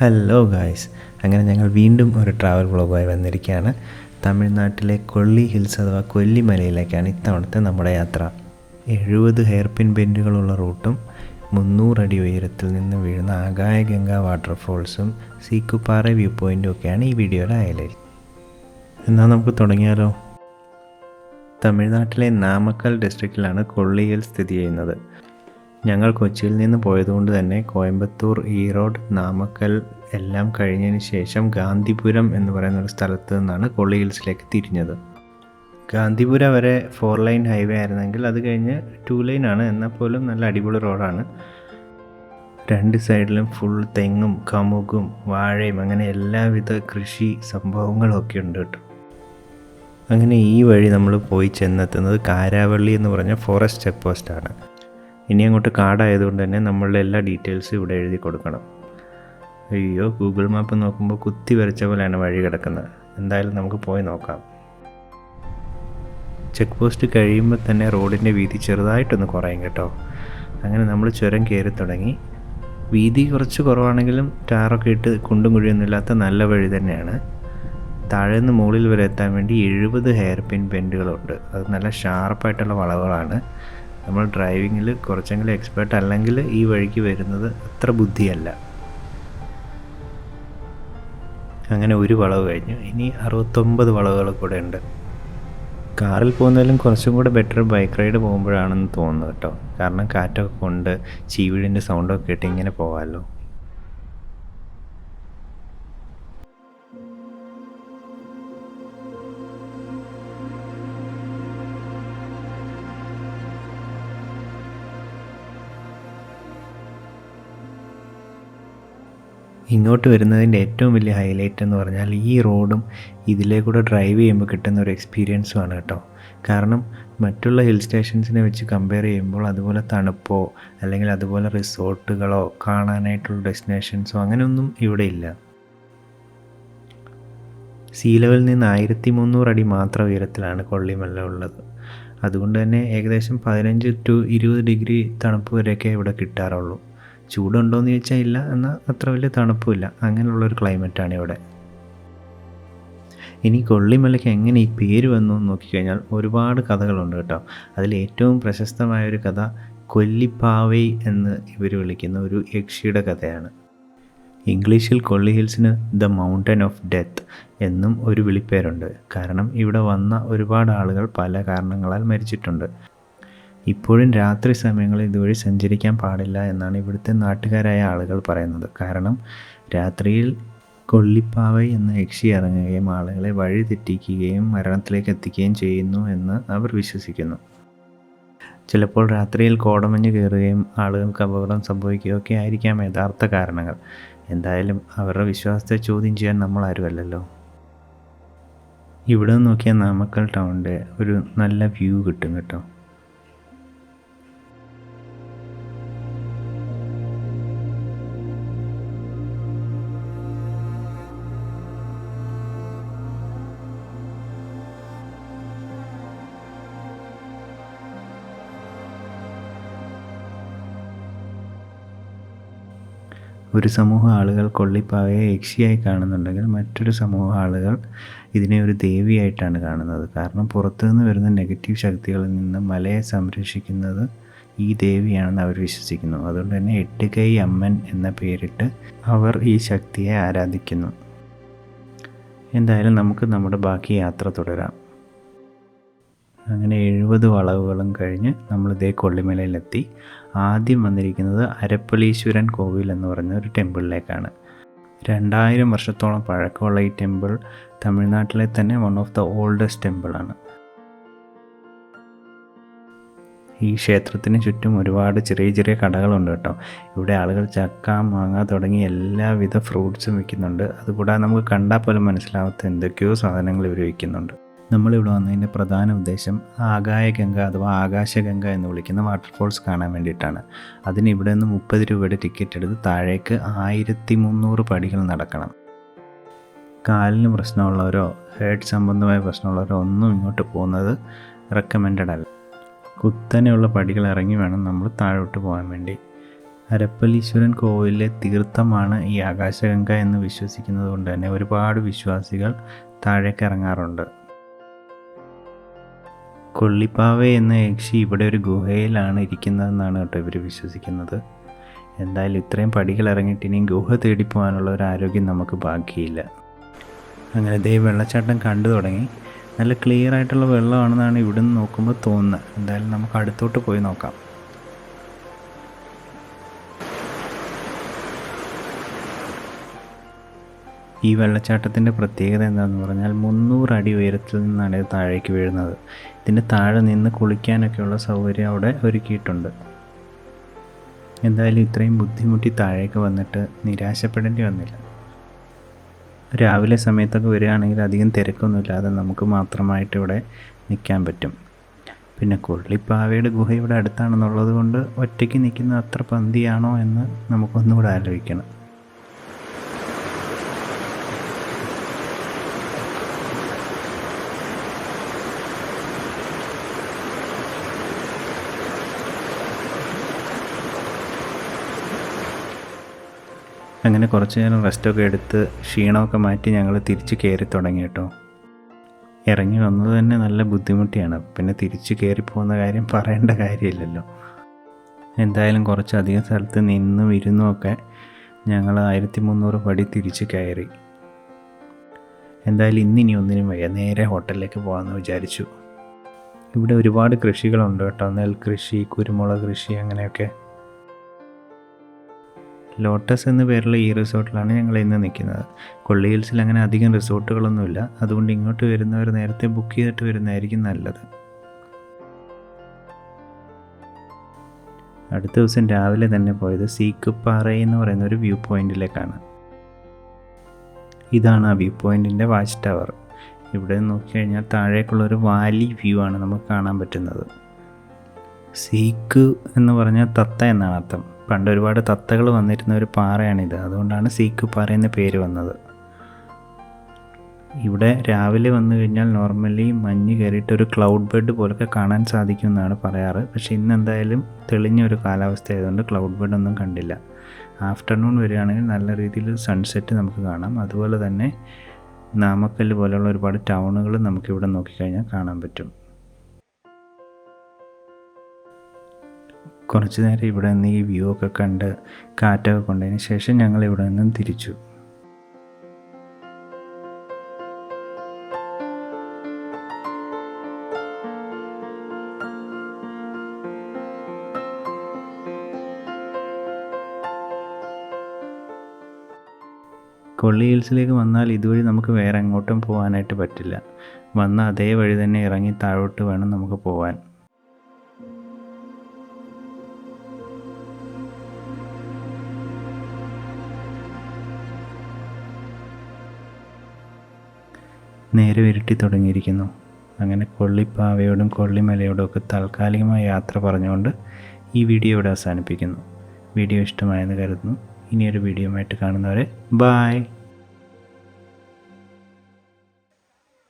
Hello guys അങ്ങനെ ഞങ്ങൾ വീണ്ടും ഒരു ട്രാവൽ വ്ളോഗുമായി വന്നിരിക്കുകയാണ്. തമിഴ്നാട്ടിലെ കൊള്ളി ഹിൽസ് അഥവാ കൊല്ലിമലയിലേക്കാണ് ഇത്തവണത്തെ നമ്മുടെ യാത്ര. എഴുപത് ഹെയർപിൻ ബെൻഡുകളുള്ള റൂട്ടും മുന്നൂറടി ഉയരത്തിൽ നിന്ന് വീഴുന്ന ആകായഗംഗ വാട്ടർഫോൾസും സീക്കുപ്പാറ വ്യൂ പോയിന്റും ഒക്കെയാണ് ഈ വീഡിയോയുടെ ഹൈലൈറ്റ് എന്നാൽ നമുക്ക് തുടങ്ങിയാലോ? തമിഴ്നാട്ടിലെ നാമക്കൽ ഡിസ്ട്രിക്റ്റിലാണ് കൊള്ളി ഹിൽസ് സ്ഥിതി ചെയ്യുന്നത്. ഞങ്ങൾ കൊച്ചിയിൽ നിന്ന് പോയതുകൊണ്ട് തന്നെ കോയമ്പത്തൂർ ഈറോഡ് നാമക്കൽ എല്ലാം കഴിഞ്ഞതിന് ശേഷം ഗാന്ധിപുരം എന്ന് പറയുന്ന ഒരു സ്ഥലത്ത് നിന്നാണ് കൊള്ളി ഹിൽസിലേക്ക് തിരിഞ്ഞത്. ഗാന്ധിപുര വരെ ഫോർ ലൈൻ ഹൈവേ ആയിരുന്നെങ്കിൽ അത് കഴിഞ്ഞ് ടു ലൈൻ ആണ്. എന്നാൽ പോലും നല്ല അടിപൊളി റോഡാണ് രണ്ട് സൈഡിലും ഫുൾ തെങ്ങും കമുകും വാഴയും അങ്ങനെ എല്ലാവിധ കൃഷി സംഭവങ്ങളും ഒക്കെ ഉണ്ട് കേട്ടോ. അങ്ങനെ ഈ വഴി നമ്മൾ പോയി ചെന്നെത്തുന്നത് കാരാവള്ളി എന്ന് പറഞ്ഞ ഫോറസ്റ്റ് ചെക്ക് പോസ്റ്റാണ് ഇനി അങ്ങോട്ട് കാടായതുകൊണ്ട് തന്നെ നമ്മളുടെ എല്ലാ ഡീറ്റെയിൽസും ഇവിടെ എഴുതി കൊടുക്കണം. അയ്യോ ഗൂഗിൾ മാപ്പ് നോക്കുമ്പോൾ കുത്തി വരച്ച പോലെയാണ് വഴി കിടക്കുന്നത്. എന്തായാലും നമുക്ക് പോയി നോക്കാം. ചെക്ക് പോസ്റ്റ് കഴിയുമ്പോൾ തന്നെ റോഡിന്റെ വീതി ചെറുതായിട്ടൊന്ന് കുറയും കേട്ടോ. അങ്ങനെ നമ്മൾ ചുരം കയറി തുടങ്ങി. വീതി കുറച്ച് കുറവാണെങ്കിലും ടാറൊക്കെ ഇട്ട് കുണ്ടും കുഴിയൊന്നും ഇല്ലാത്ത നല്ല വഴി തന്നെയാണ്. താഴെ നിന്ന് മുകളിൽ വരെ എത്താൻ വേണ്ടി എഴുപത് ഹെയർ പിൻ ബെൻഡുകളുണ്ട് അത് നല്ല ഷാർപ്പായിട്ടുള്ള വളവുകളാണ്. നമ്മൾ ഡ്രൈവിങ്ങിൽ കുറച്ചെങ്കിലും എക്സ്പേർട്ട് അല്ലെങ്കിൽ ഈ വഴിക്ക് വരുന്നത് അത്ര ബുദ്ധിയല്ല. അങ്ങനെ ഒരു വളവ് കഴിഞ്ഞു. ഇനി അറുപത്തൊമ്പത് വളവുകൾ കൂടെ ഉണ്ട്. കാറിൽ പോകുന്നതിലും കുറച്ചും കൂടെ ബെറ്റർ ബൈക്ക് റൈഡ് പോകുമ്പോഴാണെന്ന് തോന്നുന്നു കേട്ടോ. കാരണം കാറ്റൊക്കെ കൊണ്ട് ചീവിടിന്റെ സൗണ്ടൊക്കെ കേട്ട് ഇങ്ങനെ പോകാമല്ലോ. ഇങ്ങോട്ട് വരുന്നതിന്റെ ഏറ്റവും വലിയ ഹൈലൈറ്റ് എന്ന് പറഞ്ഞാൽ ഈ റോഡും ഇതിലേ കൂടെ ഡ്രൈവ് ചെയ്യുമ്പോൾ കിട്ടുന്ന ഒരു എക്സ്പീരിയൻസുമാണ് കേട്ടോ. കാരണം മറ്റുള്ള ഹിൽ സ്റ്റേഷൻസിനെ വെച്ച് കമ്പയർ ചെയ്യുമ്പോൾ അതുപോലെ തണുപ്പോ അല്ലെങ്കിൽ അതുപോലെ റിസോർട്ടുകളോ കാണാനായിട്ടുള്ള ഡെസ്റ്റിനേഷൻസോ അങ്ങനെയൊന്നും ഇവിടെ ഇല്ല. സീ ലെവലിൽ നിന്ന് ആയിരത്തി മുന്നൂറ് അടി മാത്രം ഉയരത്തിലാണ് കൊള്ളിമല ഉള്ളത്. അതുകൊണ്ട് തന്നെ ഏകദേശം പതിനഞ്ച് ടു ഇരുപത് ഡിഗ്രി തണുപ്പ് വരെയൊക്കെ ഇവിടെ കിട്ടാറുള്ളൂ. ചൂടുണ്ടോയെന്ന് ചോദിച്ചാൽ ഇല്ല എന്നാൽ അത്ര വലിയ തണുപ്പുമില്ല. അങ്ങനെയുള്ളൊരു ക്ലൈമറ്റാണ് ഇവിടെ. ഇനി കൊള്ളിമലയ്ക്ക് എങ്ങനെ ഈ പേര് വന്നു എന്ന് നോക്കിക്കഴിഞ്ഞാൽ ഒരുപാട് കഥകളുണ്ട് കേട്ടോ. അതിൽ ഏറ്റവും പ്രശസ്തമായ ഒരു കഥ കൊല്ലിപ്പാവൈ എന്ന് ഇവർ വിളിക്കുന്ന ഒരു യക്ഷിയുടെ കഥയാണ്. ഇംഗ്ലീഷിൽ കൊള്ളി ഹിൽസിന് ദ മൗണ്ടൻ ഓഫ് ഡെത്ത് എന്നും ഒരു വിളിപ്പേരുണ്ട്. കാരണം ഇവിടെ വന്ന ഒരുപാട് ആളുകൾ പല കാരണങ്ങളാൽ മരിച്ചിട്ടുണ്ട്. ഇപ്പോഴും രാത്രി സമയങ്ങളിൽ ഇതുവഴി സഞ്ചരിക്കാൻ പാടില്ല എന്നാണ് ഇവിടുത്തെ നാട്ടുകാരായ ആളുകൾ പറയുന്നത്. കാരണം രാത്രിയിൽ കൊള്ളിപ്പാവൈ എന്ന യക്ഷി ഇറങ്ങുകയും ആളുകളെ വഴി തെറ്റിക്കുകയും മരണത്തിലേക്ക് എത്തിക്കുകയും ചെയ്യുന്നു എന്ന് അവർ വിശ്വസിക്കുന്നു. ചിലപ്പോൾ രാത്രിയിൽ കോടമഞ്ഞ് കയറുകയും ആളുകൾക്ക് അപകടം സംഭവിക്കുകയൊക്കെ ആയിരിക്കാം യഥാർത്ഥ കാരണങ്ങൾ. എന്തായാലും അവരുടെ വിശ്വാസത്തെ ചോദ്യം ചെയ്യാൻ നമ്മൾ ആരുമല്ലല്ലോ? ഇവിടെ നോക്കിയാൽ നാമക്കൽ ടൗണിന്റെ ഒരു നല്ല വ്യൂ കിട്ടും കേട്ടോ. ഒരു സമൂഹം ആളുകൾ കൊള്ളിപ്പാവയെ യക്ഷിയായി കാണുന്നുണ്ടെങ്കിൽ മറ്റൊരു സമൂഹം ആളുകൾ ഇതിനെ ഒരു ദേവിയായിട്ടാണ് കാണുന്നത്. കാരണം പുറത്തുനിന്ന് വരുന്ന നെഗറ്റീവ് ശക്തികളിൽ നിന്ന് മലയെ സംരക്ഷിക്കുന്നത് ഈ ദേവിയാണെന്ന് അവർ വിശ്വസിക്കുന്നു. അതുകൊണ്ട് തന്നെ എട്ടുകൈ അമ്മൻ എന്ന പേരിട്ട് അവർ ഈ ശക്തിയെ ആരാധിക്കുന്നു. എന്തായാലും നമുക്ക് നമ്മുടെ ബാക്കി യാത്ര തുടരാം. അങ്ങനെ എഴുപത് വളവുകളും കഴിഞ്ഞ് നമ്മൾ ഇതേ കൊള്ളിമലയിലെത്തി. ആദ്യം വന്നിരിക്കുന്നത് അരപ്പളീശ്വരൻ കോവിൽ എന്ന് പറഞ്ഞ ഒരു ടെമ്പിളിലേക്കാണ്. രണ്ടായിരം വർഷത്തോളം പഴക്കമുള്ള ഈ ടെമ്പിൾ തമിഴ്നാട്ടിലെ തന്നെ വൺ ഓഫ് ദ ഓൾഡസ്റ്റ് ടെമ്പിളാണ് ഈ ക്ഷേത്രത്തിന് ചുറ്റും ഒരുപാട് ചെറിയ ചെറിയ കടകളുണ്ട് കേട്ടോ. ഇവിടെ ആളുകൾ ചക്ക മാങ്ങ തുടങ്ങി എല്ലാവിധ ഫ്രൂട്ട്സും വിൽക്കുന്നുണ്ട്. അതുകൂടാതെ നമുക്ക് കണ്ടാൽ പോലും മനസ്സിലാവാത്ത എന്തൊക്കെയോ സാധനങ്ങൾ ഇവർ വിൽക്കുന്നുണ്ട്. നമ്മളിവിടെ വന്നതിന്റെ പ്രധാന ഉദ്ദേശം ആകായഗംഗ അഥവാ ആകാശഗംഗ എന്ന് വിളിക്കുന്ന വാട്ടർഫോൾസ് കാണാൻ വേണ്ടിയിട്ടാണ്. അതിന് ഇവിടെ നിന്ന് മുപ്പത് രൂപയുടെ ടിക്കറ്റ് എടുത്ത് താഴേക്ക് ആയിരത്തി മുന്നൂറ് പടികൾ നടക്കണം. കാലിന് പ്രശ്നമുള്ളവരോ ഹേർട്ട് സംബന്ധമായ പ്രശ്നമുള്ളവരോ ഒന്നും ഇങ്ങോട്ട് പോകുന്നത് റെക്കമെൻഡഡ് അല്ല. കുത്തനെയുള്ള പടികൾ ഇറങ്ങി വേണം നമ്മൾ താഴോട്ട് പോകാൻ വേണ്ടി. അരപ്പലീശ്വരൻ കോവിലിലെ തീർത്ഥമാണ് ഈ ആകാശഗംഗ എന്ന് വിശ്വസിക്കുന്നത് കൊണ്ട് തന്നെ ഒരുപാട് വിശ്വാസികൾ താഴേക്ക് ഇറങ്ങാറുണ്ട്. കൊള്ളിപ്പാവ എന്ന യക്ഷി ഇവിടെ ഒരു ഗുഹയിലാണ് ഇരിക്കുന്നതെന്നാണ് കേട്ടോ ഇവർ വിശ്വസിക്കുന്നത്. എന്തായാലും ഇത്രയും പടികൾ ഇറങ്ങിയിട്ട് ഇനിയും ഗുഹ തേടി പോകാനുള്ള ഒരു ആരോഗ്യം നമുക്ക് ബാക്കിയില്ല. അങ്ങനെ ദേ വെള്ളച്ചാട്ടം കണ്ടു തുടങ്ങി. നല്ല ക്ലിയർ ആയിട്ടുള്ള വെള്ളമാണെന്നാണ് ഇവിടെ നിന്ന് നോക്കുമ്പോൾ തോന്നുന്നത്. എന്തായാലും നമുക്ക് അടുത്തോട്ട് പോയി നോക്കാം. ഈ വെള്ളച്ചാട്ടത്തിന്റെ പ്രത്യേകത എന്താണെന്ന് പറഞ്ഞാൽ മുന്നൂറ് അടി ഉയരത്തിൽ നിന്നാണ് ഇത് താഴേക്ക് വീഴുന്നത്. ഇതിന്റെ താഴെ നിന്ന് കുളിക്കാനൊക്കെയുള്ള സൗകര്യം അവിടെ ഒരുക്കിയിട്ടുണ്ട്. എന്തായാലും ഇത്രയും ബുദ്ധിമുട്ടി താഴേക്ക് വന്നിട്ട് നിരാശപ്പെടേണ്ടി വന്നില്ല. രാവിലെ സമയത്തൊക്കെ വരികയാണെങ്കിൽ അധികം തിരക്കൊന്നുമില്ലാതെ നമുക്ക് മാത്രമായിട്ട് ഇവിടെ നിൽക്കാൻ പറ്റും. പിന്നെ കൊള്ളിപ്പാവയുടെ ഗുഹ ഇവിടെ അടുത്താണെന്നുള്ളത് കൊണ്ട് ഒറ്റയ്ക്ക് നിൽക്കുന്ന അത്ര പന്തിയാണോ എന്ന് നമുക്കൊന്നുകൂടെ ആലോചിക്കണം. അങ്ങനെ കുറച്ച് നേരം റെസ്റ്റൊക്കെ എടുത്ത് ക്ഷീണമൊക്കെ മാറ്റി ഞങ്ങൾ തിരിച്ച് കയറി തുടങ്ങി കേട്ടോ. ഇറങ്ങി വന്നത് തന്നെ നല്ല ബുദ്ധിമുട്ടിയാണ്. പിന്നെ തിരിച്ച് കയറി പോകുന്ന കാര്യം പറയേണ്ട കാര്യമില്ലല്ലോ. എന്തായാലും കുറച്ചധികം സ്ഥലത്ത് നിന്നും ഇരുന്നുമൊക്കെ ഞങ്ങൾ ആയിരത്തി മുന്നൂറ് പടി തിരിച്ച് കയറി. എന്തായാലും ഇന്നിനി ഒന്നിനും വയ്യ. നേരെ ഹോട്ടലിലേക്ക് പോകാമെന്ന് വിചാരിച്ചു. ഇവിടെ ഒരുപാട് കൃഷികളുണ്ട് കേട്ടോ. നെൽകൃഷി കുരുമുളക് കൃഷി അങ്ങനെയൊക്കെ. ലോട്ടസ് എന്ന പേരുള്ള ഈ റിസോർട്ടിലാണ് ഞങ്ങൾ ഇന്ന് നിൽക്കുന്നത്. കൊള്ളി ഹിൽസിൽ അങ്ങനെ അധികം റിസോർട്ടുകളൊന്നുമില്ല. അതുകൊണ്ട് ഇങ്ങോട്ട് വരുന്നവർ നേരത്തെ ബുക്ക് ചെയ്തിട്ട് വരുന്നതായിരിക്കും നല്ലത്. അടുത്ത ദിവസം രാവിലെ തന്നെ പോയത് സീക്കുപ്പാറ എന്ന് പറയുന്ന ഒരു വ്യൂ പോയിന്റിലേക്കാണ് ഇതാണ് ആ വ്യൂ പോയിന്റിന്റെ വാച്ച് ടവർ ഇവിടെ നോക്കിക്കഴിഞ്ഞാൽ താഴേക്കുള്ള ഒരു വാലി വ്യൂ ആണ് നമുക്ക് കാണാൻ പറ്റുന്നത്. സീക്ക് എന്ന് പറഞ്ഞാൽ തത്ത എന്നാണ് അർത്ഥം. പണ്ട് ഒരുപാട് തത്തകൾ വന്നിരുന്ന ഒരു പാറയാണിത്. അതുകൊണ്ടാണ് സീക്ക് പാറ എന്ന പേര് വന്നത്. ഇവിടെ രാവിലെ വന്നു കഴിഞ്ഞാൽ നോർമലി മഞ്ഞ് കയറിയിട്ട് ഒരു ക്ലൗഡ് ബെഡ് പോലൊക്കെ കാണാൻ സാധിക്കുമെന്നാണ് പറയാറ്. പക്ഷേ ഇന്ന് എന്തായാലും തെളിഞ്ഞ ഒരു കാലാവസ്ഥ ആയതുകൊണ്ട് ക്ലൗഡ് ബെഡ് ഒന്നും കണ്ടില്ല. ആഫ്റ്റർനൂൺ വരികയാണെങ്കിൽ നല്ല രീതിയിൽ സൺസെറ്റ് നമുക്ക് കാണാം. അതുപോലെ തന്നെ നാമക്കല്ല് പോലെയുള്ള ഒരുപാട് ടൗണുകൾ നമുക്കിവിടെ നോക്കിക്കഴിഞ്ഞാൽ കാണാൻ പറ്റും. കുറച്ച് നേരം ഇവിടെ നിന്ന് ഈ വ്യൂ ഒക്കെ കണ്ട് കാറ്റൊക്കെ കൊണ്ടതിന് ശേഷം ഞങ്ങൾ ഇവിടെ നിന്നും തിരിച്ചു. കൊള്ളി ഹിൽസിലേക്ക് വന്നാൽ ഇതുവഴി നമുക്ക് വേറെ എങ്ങോട്ടും പോകാനായിട്ട് പറ്റില്ല. വന്ന അതേ വഴി തന്നെ ഇറങ്ങി താഴോട്ട് വേണം നമുക്ക് പോകാൻ നേരെ വിരട്ടി തുടങ്ങിയിരിക്കുന്നു. അങ്ങനെ കൊള്ളിപ്പാവയോടും കൊള്ളിമലയോടും ഒക്കെ താൽക്കാലികമായ യാത്ര പറഞ്ഞുകൊണ്ട് ഈ വീഡിയോ ഇവിടെ അവസാനിപ്പിക്കുന്നു. വീഡിയോ ഇഷ്ടമായെന്ന് കരുതുന്നു. ഇനിയൊരു വീഡിയോ ആയിട്ട് കാണുന്നവരെ ബായ്